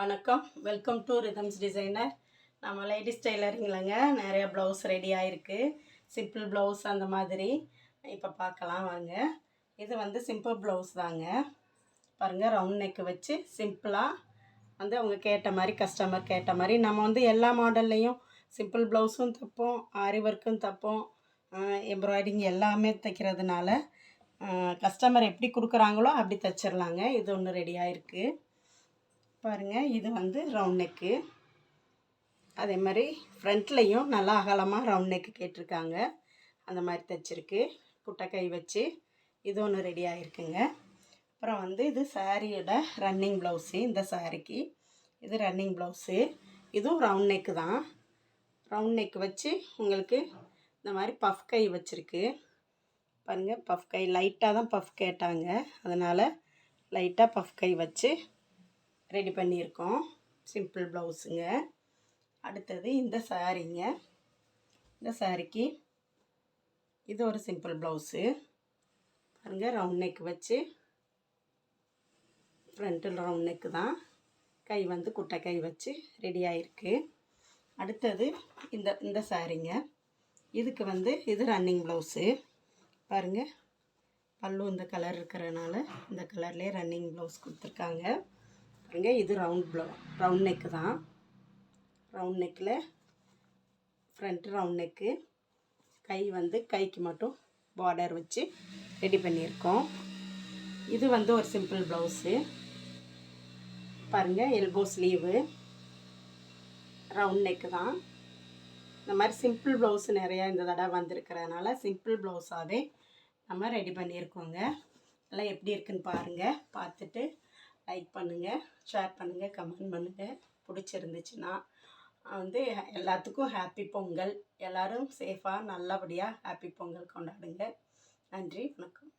வணக்கம். Welcome to rhythms designer நம்ம ladies டெய்லரிங்லங்க நிறைய ப்ளவுஸ் ரெடி ஆயிருக்கு. சிம்பிள் ப்ளவுஸ் அந்த மாதிரி. இப்போ பார்க்கலாம் வாங்க. இது வந்து சிம்பிள் ப்ளவுஸ் தாங்க. பாருங்கள் ரவுண்ட் நெக்கு வச்சு சிம்பிளாக வந்து அவங்க கேட்ட மாதிரி கஸ்டமர் கேட்ட மாதிரி நம்ம வந்து எல்லா மாடல்லையும் சிம்பிள் ப்ளவுஸும் தைப்போம் ஆரி ஒர்க்கும் தைப்போம் எம்ப்ராய்டிங் எல்லாமே தைக்கிறதுனால கஸ்டமர் எப்படி கொடுக்குறாங்களோ அப்படி தைச்சிடலாங்க. இது ஒன்று ரெடியாக இருக்குது பாருங்கள் இது வந்து ரவுண்ட் நெக்கு அதே மாதிரி ஃப்ரண்ட்லேயும் நல்லா அகலமாக ரவுண்ட் நெக்கு கேட்டிருக்காங்க. அந்த மாதிரி தைச்சிருக்கு. புட்டக்கை வச்சு இது ஒன்று ரெடி ஆகிருக்குங்க அப்புறம் வந்து இது சாரியோட ரன்னிங் ப்ளவுஸு இந்த சாரிக்கு இது ரன்னிங் ப்ளவுஸு இதுவும் ரவுண்ட் நெக்கு தான். ரவுண்ட் நெக் வச்சு உங்களுக்கு இந்த மாதிரி பஃப் கை வச்சுருக்கு. பாருங்கள் பஃப் கை லைட்டாக தான் பஃப் கேட்டாங்க. அதனால் லைட்டாக பஃப் கை வச்சு ரெடி பண்ணியிருக்கோம். சிம்பிள் ப்ளவுஸுங்க அடுத்தது இந்த சாரீங்க இந்த சாரிக்கு இது ஒரு சிம்பிள் ப்ளவுஸு பாருங்கள் ரவுண்ட் நெக் வச்சு. ஃப்ரண்ட்டில் ரவுண்ட் நெக்கு தான். கை வந்து குட்டை கை வச்சு ரெடி ஆகிருக்கு அடுத்தது இந்த இந்த சாரீங்க இதுக்கு வந்து இது ரன்னிங் ப்ளவுஸு பாருங்கள் பல்லு இந்த கலர் இருக்கிறனால இந்த கலர்லேயே ரன்னிங் ப்ளவுஸ் கொடுத்துருக்காங்க. பாருங்கள் இது ரவுண்ட் ப்ளவு ரவுண்ட் நெக்கு தான். ரவுண்ட் நெக்கில் ஃப்ரண்ட் ரவுண்ட் நெக்கு கை வந்து கைக்கு மட்டும் பார்டர் வச்சு ரெடி பண்ணியிருக்கோம். இது வந்து ஒரு சிம்பிள் ப்ளவுஸு பாருங்கள் எல்போ ஸ்லீவு ரவுண்ட் நெக்கு தான். இந்த மாதிரி சிம்பிள் ப்ளவுஸ் நிறையா இந்த தடவை வந்திருக்கிறதுனால சிம்பிள் ப்ளவுஸாகவே நம்ம ரெடி பண்ணியிருக்கோங்க. எல்லாம் எப்படி இருக்குன்னு பாருங்கள் பார்த்துட்டு லைக் பண்ணுங்கள் ஷேர் பண்ணுங்கள் கமெண்ட் பண்ணுங்கள் பிடிச்சிருந்துச்சுன்னா வந்து எல்லாத்துக்கும் ஹாப்பி பொங்கல். எல்லோரும் சேஃபாக நல்லபடியாக ஹாப்பி பொங்கல் கொண்டாடுங்க. நன்றி வணக்கம்.